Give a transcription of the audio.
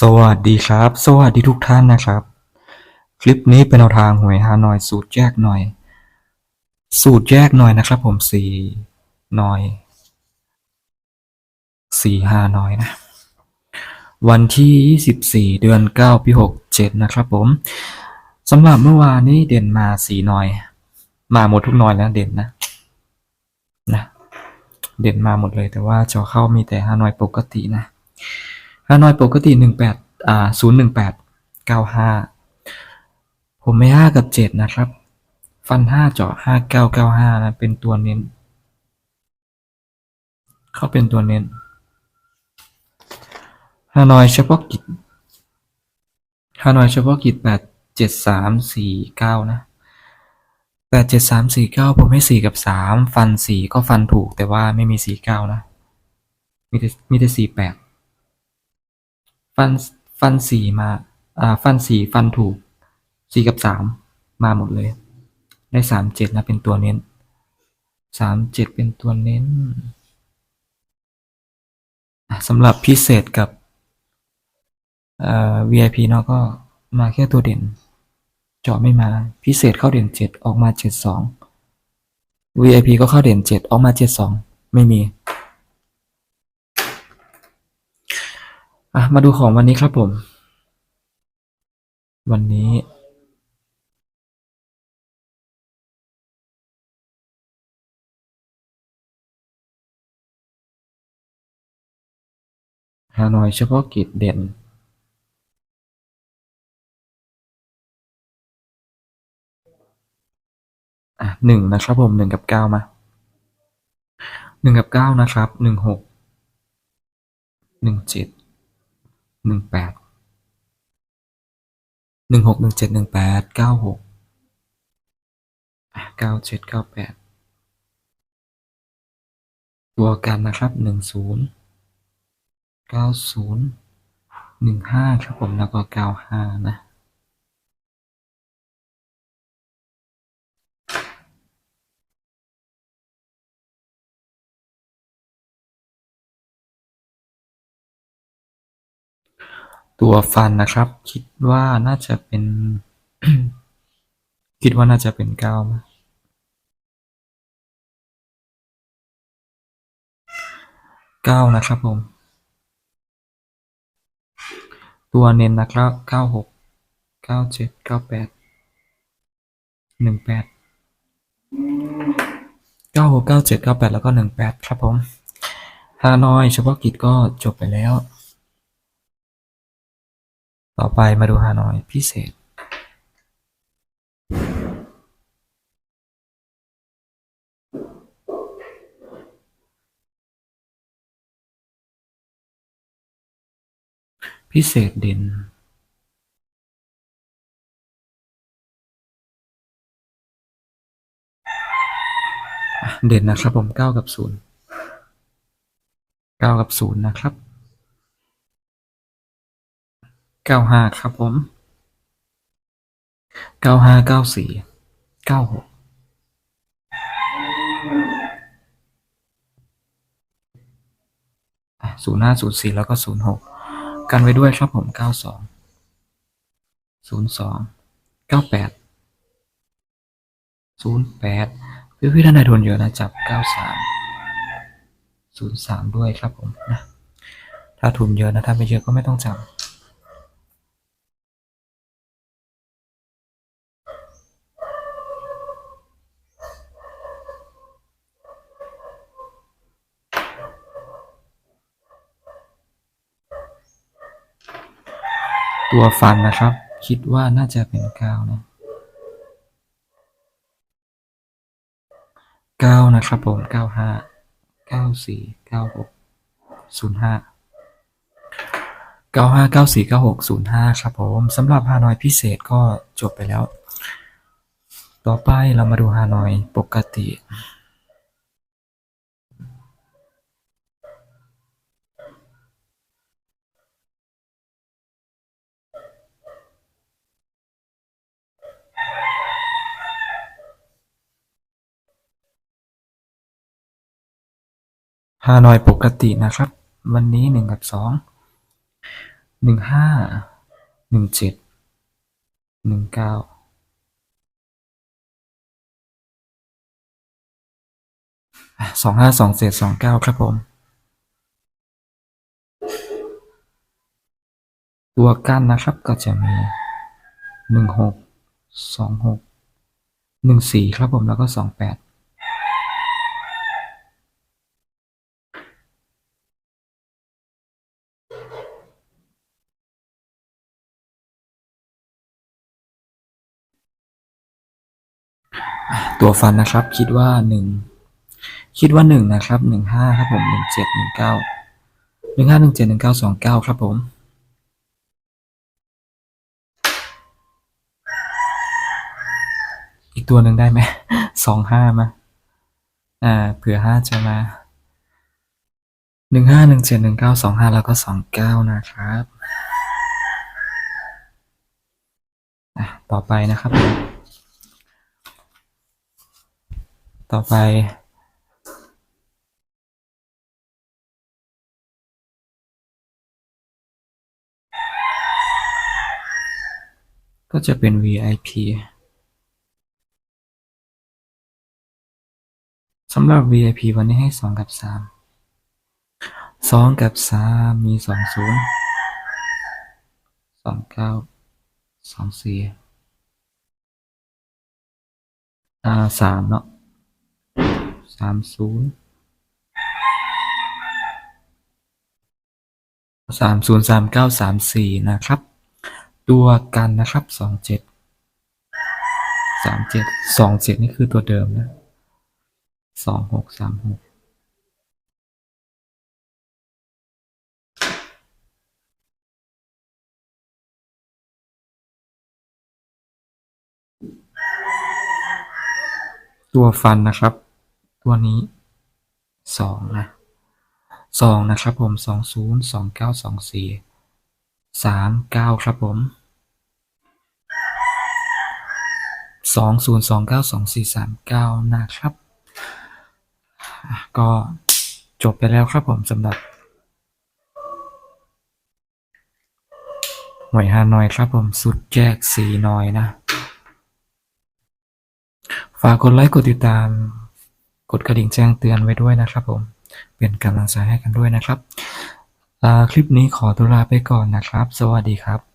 สวัสดีครับ สวัสดีทุกท่านนะครับ คลิปนี้เป็นแนวทางหวยฮานอย สูตรแยกหน่อย สูตรแยกหน่อยนะครับ ผมสี่หน่อยสี่ฮานอยนะ วันที่24เดือน9ปี67นะครับ ผมสำหรับเมื่อวานนี้เด่นมาสี่หน่อย มาหมดทุกหน่อยแล้วเด่นนะนะ เด่นมาหมดเลยแต่ว่าจอเข้ามีแต่ฮานอยปกตินะ ฮานอยปกติหนึ่งแปดอ่าศูนย์หนึ่งแปดเกาห้าผมไม่ห้ากับเจ็ดนะครับ ฟันห้าเจาะห้าเกาเกาห้านะ เป็นตัวเน้น เข้าเป็นตัวเน้นฮานอยเฉพาะกิจฮานอยเฉพาะกิจแปดเจ็ดสามสี่เก้านะแปดเจ็ดสามสี่เก้าผมให้สี่กับสามฟันสี่ก็ฟันถูกแต่ว่าไม่มีสี่เก้านะ มีแต่มีแต่สี่แปด ฟันฟันสี่มาอ่าฟันสี่ฟันถูกสี่กับสามมาหมดเลย ได้สามเจ็ดนะเป็นตัวเน้นสามเจ็ดเป็นตัวเน้นสำหรับพิเศษกับเอ่อ VIP เนาะก็มาแค่ตัวเด่น เจาะไม่มา พิเศษเข้าเด่นเจ็ดออกมาเจ็ดสอง VIP ก็เข้าเด่นเจ็ดออกมาเจ็ดสองไม่มี อะมาดูของวันนี้ครับผม วันนี้ฮานอยเฉพาะกิจเด่น อะหนึ่งนะครับผมหนึ่งกับเก้ามาหนึ่งกับเก้านะครับหนึ่งหกหนึ่งเจ็ด หนึ่งแปดหนึ่งหกหนึ่งเจ็ดหนึ่งแปดเก้าหกเก้าเจ็ดเก้าแปดตัวกันนะครับหนึ่งศูนย์เก้าศูนย์หนึ่งห้าครับผมแล้วก็เก้าห้านะ ตัวฟันนะครับ คิดว่าน่าจะเป็น คิดว่าน่าจะเป็นเก้ามั้ยเก้านะครับผม ตัวเน้นนะครับเก้าหกเก้าเจ็ดเก้าแปดหนึ่งแปดเก้าหกเก้าเจ็ดเก้าแปดแล้วก็หนึ่งแปดครับผมฮานอยเฉพาะกิจก็จบไปแล้ว ต่อไปมาดูฮานอยพิเศษพิเศษเด่น เด่นนะครับผมเก้ากับศูนย์เก้ากับศูนย์นะครับ เก้าห้าครับผมเก้าห้าเก้าสี่เก้าหกศูนย์ห้าศูนย์สี่แล้วก็ศูนย์หกกันไว้ด้วยครับผมเก้าสองศูนย์สองเก้าแปดศูนย์แปดพี่พี่ท่านใดโดนเยอะนะจับเก้าสามศูนย์สามด้วยครับผมนะถ้าทุนเยอะนะถ้าไม่เยอะก็ไม่ต้องจับ ตัวฟันนะครับ คิดว่าน่าจะเป็นเก้านะเก้านะครับผมเก้าห้าเก้าสี่เก้าหกศูนย์ห้าเก้าห้าเก้าสี่เก้าหกศูนย์ห้าครับผมสำหรับฮานอยพิเศษก็จบไปแล้ว ต่อไปเรามาดูฮานอยปกติ ฮานอยปกตินะครับ วันนี้หนึ่งกับสองหนึ่งห้าหนึ่งเจ็ดหนึ่งเก้าสองห้าสองเจ็ดสองเก้าครับผม ตัวกั้นนะครับก็จะมีหนึ่งหกสองหกหนึ่งสี่ครับผมแล้วก็สองแปด ตัวฟันนะครับ คิดว่าหนึ่งคิดว่าหนึ่งนะครับหนึ่งห้าครับผมหนึ่งเจ็ดหนึ่งเก้าหนึ่งห้าหนึ่งเจ็ดหนึ่งเก้าสองเก้าครับผมอีกตัวหนึ่งได้ไหมสองห้ามาอ่าเผื่อห้าจะมาหนึ่งห้าหนึ่งเจ็ดหนึ่งเก้าสองห้าแล้วก็สองเก้านะครับอะต่อไปนะครับผม ต่อไปก็จะเป็น VIP สำหรับ VIP วันนี้ให้สองกับสามสองกับสามมีสองศูนย์สองเก้าสองสี่าสามเนาะ สามศูนย์สามศูนย์สามเก้าสามสี่นะครับ ตัวกันนะครับสองเจ็ดสามเจ็ดสองเจ็ดนี่คือตัวเดิมนะสองหกสามหกตัวฟันนะครับ ตัวนี้สองนะสองนะครับผมสองศูนย์สองเก้าสองสี่สามเก้าครับผมสองศูนย์สองเก้าสองสี่สามเก้านะครับ ก็จบไปแล้วครับผมสำหรับหวยฮานอยครับผมสุดแจกสีน้อยนะ ฝากกดไลค์กดติดตาม กดกระดิ่งแจ้งเตือนไว้ด้วยนะครับผม เป็นกำลังใจให้กันด้วยนะครับ คลิปนี้ขอตัวลาไปก่อนนะครับ สวัสดีครับ